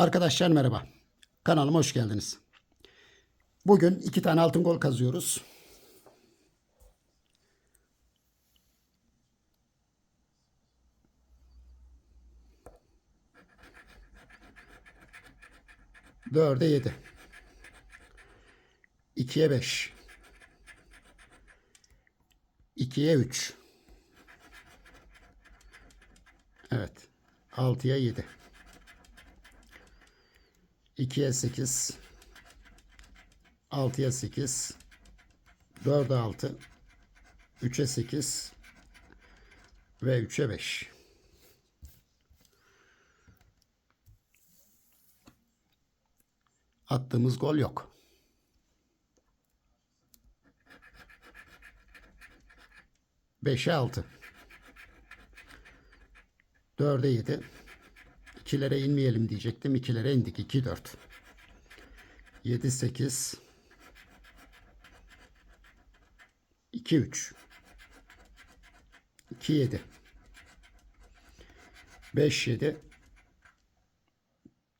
Arkadaşlar merhaba. Kanalıma hoş geldiniz. Bugün iki tane altın gol kazıyoruz. Dörde yedi. İkiye beş. İkiye üç. Evet. Altıya yedi. 2'ye 8 6'ya 8 4'e 6 3'e 8 ve 3'e 5 attığımız gol yok. Beşe altı. Dörde yedi. İkilere inmeyelim diyecektim. İkilere indik. 2 4. 7 8 2 3 2 7 5 7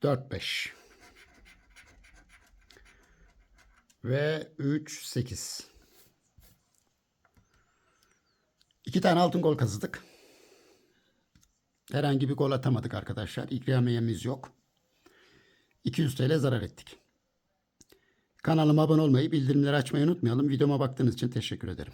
4 5 ve 3 8 İki tane altın gol kazıdık. Herhangi bir gol atamadık arkadaşlar. İkramiyemiz yok. 200 TL zarar ettik. Kanalıma abone olmayı, bildirimleri açmayı unutmayalım. Videoma baktığınız için teşekkür ederim.